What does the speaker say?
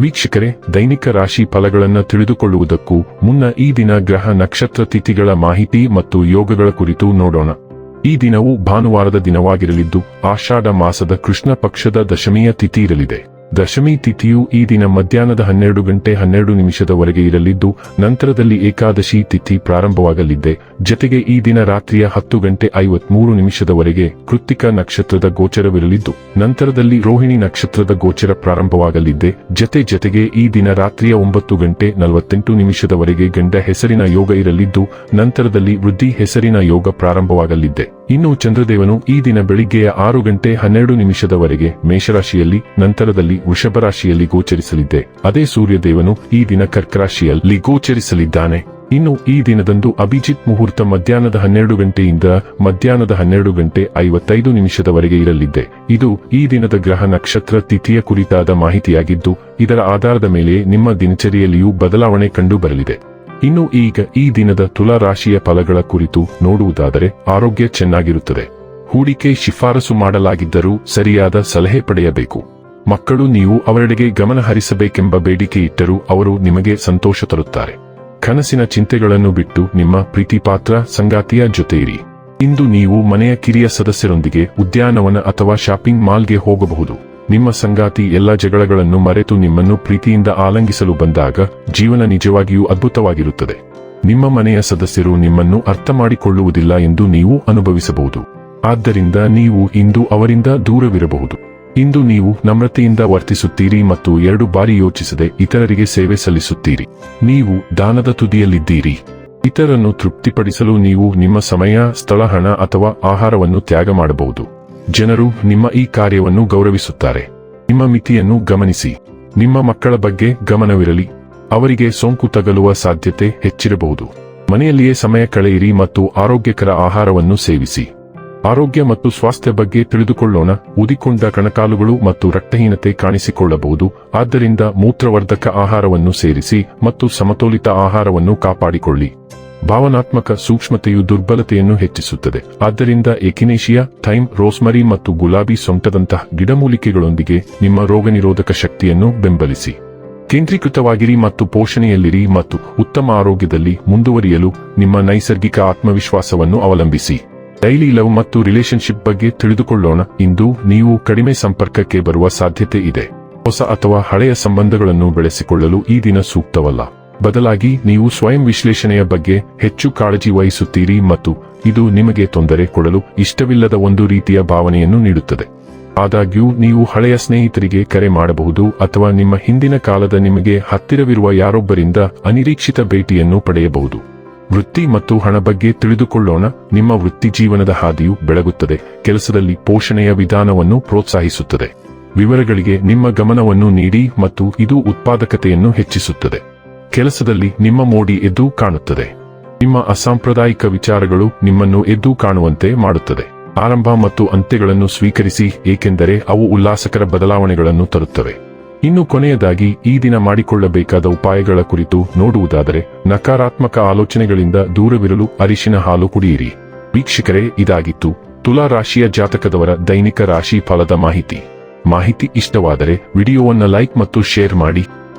ವೀಕ್ಷಕರೇ, ದೈನಿಕ ರಾಶಿ ಫಲಗಳನ್ನು ತಿಳಿದುಕೊಳ್ಳುವುದಕ್ಕೂ ಮುನ್ನ ಈ ದಿನ ಗ್ರಹ ನಕ್ಷತ್ರ ತಿಥಿಗಳ ಮಾಹಿತಿ ಮತ್ತು ಯೋಗಗಳ ಕುರಿತು ನೋಡೋಣ. ಈ ದಿನವು ಭಾನುವಾರದ ದಿನವಾಗಿರಲಿದ್ದು, ಆಷಾಢ ಮಾಸದ ಕೃಷ್ಣ ಪಕ್ಷದ ದಶಮಿಯ ತಿಥಿ ಇರಲಿದೆ. ದಶಮಿ ತಿಥಿಯು ಈ ದಿನ ಮಧ್ಯಾಹ್ನದ ಹನ್ನೆರಡು ಗಂಟೆ ಹನ್ನೆರಡು ನಿಮಿಷದವರೆಗೆ ಇರಲಿದ್ದು, ನಂತರದಲ್ಲಿ ಏಕಾದಶಿ ತಿಥಿ ಪ್ರಾರಂಭವಾಗಲಿದೆ. ಜತೆಗೆ ಈ ದಿನ ರಾತ್ರಿಯ ಹತ್ತು ಗಂಟೆ ಐವತ್ಮೂರು ನಿಮಿಷದವರೆಗೆ ಕೃತ್ತಿಕ ನಕ್ಷತ್ರದ ಗೋಚರವಿರಲಿದ್ದು, ನಂತರದಲ್ಲಿ ರೋಹಿಣಿ ನಕ್ಷತ್ರದ ಗೋಚರ ಪ್ರಾರಂಭವಾಗಲಿದೆ. ಜತೆ ಜತೆಗೆ ಈ ದಿನ ರಾತ್ರಿಯ ಒಂಬತ್ತು ಗಂಟೆ ನಲವತ್ತೆಂಟು ನಿಮಿಷದವರೆಗೆ ಗಂಡ ಹೆಸರಿನ ಯೋಗ ಇರಲಿದ್ದು, ನಂತರದಲ್ಲಿ ವೃದ್ಧಿ ಹೆಸರಿನ ಯೋಗ ಪ್ರಾರಂಭವಾಗಲಿದೆ. ಇನ್ನು ಚಂದ್ರದೇವನು ಈ ದಿನ ಬೆಳಿಗ್ಗೆಯ ಆರು ಗಂಟೆ ಹನ್ನೆರಡು ನಿಮಿಷದವರೆಗೆ ಮೇಷರಾಶಿಯಲ್ಲಿ, ನಂತರದಲ್ಲಿ ವೃಷಭ ರಾಶಿಯಲ್ಲಿ ಗೋಚರಿಸಲಿದೆ ಅದೇ ಸೂರ್ಯದೇವನು ಈ ದಿನ ಕರ್ಕರಾಶಿಯಲ್ಲಿ ಗೋಚರಿಸಲಿದ್ದಾನೆ. ಇನ್ನು ಈ ದಿನದಂದು ಅಭಿಜಿತ್ ಮುಹೂರ್ತ ಮಧ್ಯಾಹ್ನದ ಹನ್ನೆರಡು ಗಂಟೆಯಿಂದ ಮಧ್ಯಾಹ್ನದ ಹನ್ನೆರಡು ಗಂಟೆ ಐವತ್ತೈದು ನಿಮಿಷದವರೆಗೆ ಇರಲಿದ್ದೆ. ಇದು ಈ ದಿನದ ಗ್ರಹ ನಕ್ಷತ್ರ ತಿಥಿಯ ಕುರಿತಾದ ಮಾಹಿತಿಯಾಗಿದ್ದು, ಇದರ ಆಧಾರದ ಮೇಲೆ ನಿಮ್ಮ ದಿನಚರಿಯಲ್ಲಿಯೂ ಬದಲಾವಣೆ ಕಂಡು ಬರಲಿದೆ ಇನ್ನು ಈಗ ಈ ದಿನದ ತುಲಾ ರಾಶಿಯ ಫಲಗಳ ಕುರಿತು ನೋಡುವುದಾದರೆ ಆರೋಗ್ಯ ಚೆನ್ನಾಗಿರುತ್ತದೆ. ಹೂಡಿಕೆ ಶಿಫಾರಸು ಮಾಡಲಾಗಿದ್ದರೂ ಸರಿಯಾದ ಸಲಹೆ ಪಡೆಯಬೇಕು. ಮಕ್ಕಳು ನೀವು ಅವರೆಡೆಗೆ ಗಮನ ಹರಿಸಬೇಕೆಂಬ ಬೇಡಿಕೆ ಇಟ್ಟರೂ ಅವರು ನಿಮಗೆ ಸಂತೋಷ ತರುತ್ತಾರೆ. ಕನಸಿನ ಚಿಂತೆಗಳನ್ನು ಬಿಟ್ಟು ನಿಮ್ಮ ಪ್ರೀತಿಪಾತ್ರ ಸಂಗಾತಿಯ ಜೊತೆ ಇಂದು ನೀವು ಮನೆಯ ಕಿರಿಯ ಸದಸ್ಯರೊಂದಿಗೆ ಉದ್ಯಾನವನ ಅಥವಾ ಶಾಪಿಂಗ್ ಮಾಲ್ಗೆ ಹೋಗಬಹುದು. ನಿಮ್ಮ ಸಂಗಾತಿ ಎಲ್ಲ ಜಗಳಗಳನ್ನು ಮರೆತು ನಿಮ್ಮನ್ನು ಪ್ರೀತಿಯಿಂದ ಆಲಂಗಿಸಲು ಬಂದಾಗ ಜೀವನ ನಿಜವಾಗಿಯೂ ಅದ್ಭುತವಾಗಿರುತ್ತದೆ. ನಿಮ್ಮ ಮನೆಯ ಸದಸ್ಯರು ನಿಮ್ಮನ್ನು ಅರ್ಥ ಮಾಡಿಕೊಳ್ಳುವುದಿಲ್ಲ ಎಂದು ನೀವು ಅನುಭವಿಸಬಹುದು. ಆದ್ದರಿಂದ ನೀವು ಇಂದು ಅವರಿಂದ ದೂರವಿರಬಹುದು. ಇಂದು ನೀವು ನಮ್ರತೆಯಿಂದ ವರ್ತಿಸುತ್ತೀರಿ ಮತ್ತು ಎರಡು ಬಾರಿ ಯೋಚಿಸದೆ ಇತರರಿಗೆ ಸೇವೆ ಸಲ್ಲಿಸುತ್ತೀರಿ. ನೀವು ದಾನದ ತುದಿಯಲ್ಲಿದ್ದೀರಿ. ಇತರನ್ನು ತೃಪ್ತಿಪಡಿಸಲು ನೀವು ನಿಮ್ಮ ಸಮಯ, ಸ್ಥಳ, ಹಣ ಅಥವಾ ಆಹಾರವನ್ನು ತ್ಯಾಗ ಮಾಡಬಹುದು. ಜನರು ನಿಮ್ಮ ಈ ಕಾರ್ಯವನ್ನು ಗೌರವಿಸುತ್ತಾರೆ. ನಿಮ್ಮ ಮಿತಿಯನ್ನು ಗಮನಿಸಿ. ನಿಮ್ಮ ಮಕ್ಕಳ ಬಗ್ಗೆ ಗಮನವಿರಲಿ. ಅವರಿಗೆ ಸೋಂಕು ತಗಲುವ ಸಾಧ್ಯತೆ ಹೆಚ್ಚಿರಬಹುದು. ಮನೆಯಲ್ಲಿಯೇ ಸಮಯ ಕಳೆಯಿರಿ ಮತ್ತು ಆರೋಗ್ಯಕರ ಆಹಾರವನ್ನು ಸೇವಿಸಿ. ಆರೋಗ್ಯ ಮತ್ತು ಸ್ವಾಸ್ಥ್ಯ ಬಗ್ಗೆ ತಿಳಿದುಕೊಳ್ಳೋಣ. ಉದಿಕೊಂಡ ಕಣಕಾಲುಗಳು ಮತ್ತು ರಕ್ತಹೀನತೆ ಕಾಣಿಸಿಕೊಳ್ಳಬಹುದು. ಆದ್ದರಿಂದ ಮೂತ್ರವರ್ಧಕ ಆಹಾರವನ್ನು ಸೇರಿಸಿ ಮತ್ತು ಸಮತೋಲಿತ ಆಹಾರವನ್ನು ಕಾಪಾಡಿಕೊಳ್ಳಿ. ಭಾವನಾತ್ಮಕ ಸೂಕ್ಷ್ಮತೆಯು ದುರ್ಬಲತೆಯನ್ನು ಹೆಚ್ಚಿಸುತ್ತದೆ. ಆದ್ದರಿಂದ ಎಕಿನೇಷಿಯಾ, ಥೈಮ್, ರೋಸ್ಮರಿ ಮತ್ತು ಗುಲಾಬಿ ಸೊಂಟದಂತಹ ಗಿಡಮೂಲಿಕೆಗಳೊಂದಿಗೆ ನಿಮ್ಮ ರೋಗನಿರೋಧಕ ಶಕ್ತಿಯನ್ನು ಬೆಂಬಲಿಸಿ. ಕೇಂದ್ರೀಕೃತವಾಗಿರಿ ಮತ್ತು ಪೋಷಣೆಯಲ್ಲಿರಿ ಮತ್ತು ಉತ್ತಮ ಆರೋಗ್ಯದಲ್ಲಿ ಮುಂದುವರಿಯಲು ನಿಮ್ಮ ನೈಸರ್ಗಿಕ ಆತ್ಮವಿಶ್ವಾಸವನ್ನು ಅವಲಂಬಿಸಿ. ಡೈಲಿ ಲವ್ ಮತ್ತು ರಿಲೇಶನ್ಶಿಪ್ ಬಗ್ಗೆ ತಿಳಿದುಕೊಳ್ಳೋಣ. ಇಂದು ನೀವು ಕಡಿಮೆ ಸಂಪರ್ಕಕ್ಕೆ ಬರುವ ಸಾಧ್ಯತೆ ಇದೆ. ಹೊಸ ಅಥವಾ ಹಳೆಯ ಸಂಬಂಧಗಳನ್ನು ಬೆಳೆಸಿಕೊಳ್ಳಲು ಈ ದಿನ ಸೂಕ್ತವಲ್ಲ. ಬದಲಾಗಿ ನೀವು ಸ್ವಯಂ ವಿಶ್ಲೇಷಣೆಯ ಬಗ್ಗೆ ಹೆಚ್ಚು ಕಾಳಜಿ ವಹಿಸುತ್ತೀರಿ ಮತ್ತು ಇದು ನಿಮಗೆ ತೊಂದರೆ ಕೊಡಲು ಇಷ್ಟವಿಲ್ಲದ ಒಂದು ರೀತಿಯ ಭಾವನೆಯನ್ನು ನೀಡುತ್ತದೆ. ಆದಾಗ್ಯೂ, ನೀವು ಹಳೆಯ ಸ್ನೇಹಿತರಿಗೆ ಕರೆ ಮಾಡಬಹುದು ಅಥವಾ ನಿಮ್ಮ ಹಿಂದಿನ ಕಾಲದ ನಿಮಗೆ ಹತ್ತಿರವಿರುವ ಯಾರೊಬ್ಬರಿಂದ ಅನಿರೀಕ್ಷಿತ ಭೇಟಿಯನ್ನು ಪಡೆಯಬಹುದು. ವೃತ್ತಿ ಮತ್ತು ಹಣ ಬಗ್ಗೆ ತಿಳಿದುಕೊಳ್ಳೋಣ. ನಿಮ್ಮ ವೃತ್ತಿ ಜೀವನದ ಹಾದಿಯು ಬೆಳಗುತ್ತದೆ, ಕೆಲಸದಲ್ಲಿ ಪೋಷಣೆಯ ವಿಧಾನವನ್ನು ಪ್ರೋತ್ಸಾಹಿಸುತ್ತದೆ. ವಿವರಗಳಿಗೆ ನಿಮ್ಮ ಗಮನವನ್ನು ನೀಡಿ ಮತ್ತು ಇದು ಉತ್ಪಾದಕತೆಯನ್ನು ಹೆಚ್ಚಿಸುತ್ತದೆ. ಕೆಲಸದಲ್ಲಿ ನಿಮ್ಮ ಮೋಡಿ ಎದ್ದು ಕಾಣುತ್ತದೆ. ನಿಮ್ಮ ಅಸಾಂಪ್ರದಾಯಿಕ ವಿಚಾರಗಳು ನಿಮ್ಮನ್ನು ಎದ್ದು ಕಾಣುವಂತೆ ಮಾಡುತ್ತದೆ. ಆರಂಭ ಮತ್ತು ಅಂತ್ಯಗಳನ್ನು ಸ್ವೀಕರಿಸಿ, ಏಕೆಂದರೆ ಅವು ಉಲ್ಲಾಸಕರ ಬದಲಾವಣೆಗಳನ್ನು ತರುತ್ತವೆ. ಇನ್ನು ಕೊನೆಯದಾಗಿ, ಈ ದಿನ ಮಾಡಿಕೊಳ್ಳಬೇಕಾದ ಉಪಾಯಗಳ ಕುರಿತು ನೋಡುವುದಾದರೆ, ನಕಾರಾತ್ಮಕ ಆಲೋಚನೆಗಳಿಂದ ದೂರವಿರಲು ಅರಿಶಿನ ಹಾಲು ಕುಡಿಯಿರಿ. ವೀಕ್ಷಕರೇ, ಇದಾಗಿತ್ತು ತುಲಾ ರಾಶಿಯ ಜಾತಕದವರ ದೈನಿಕ ರಾಶಿ ಫಲದ ಮಾಹಿತಿ. ಮಾಹಿತಿ ಇಷ್ಟವಾದರೆ, ವಿಡಿಯೋವನ್ನು ಲೈಕ್ ಮತ್ತು ಶೇರ್ ಮಾಡಿ.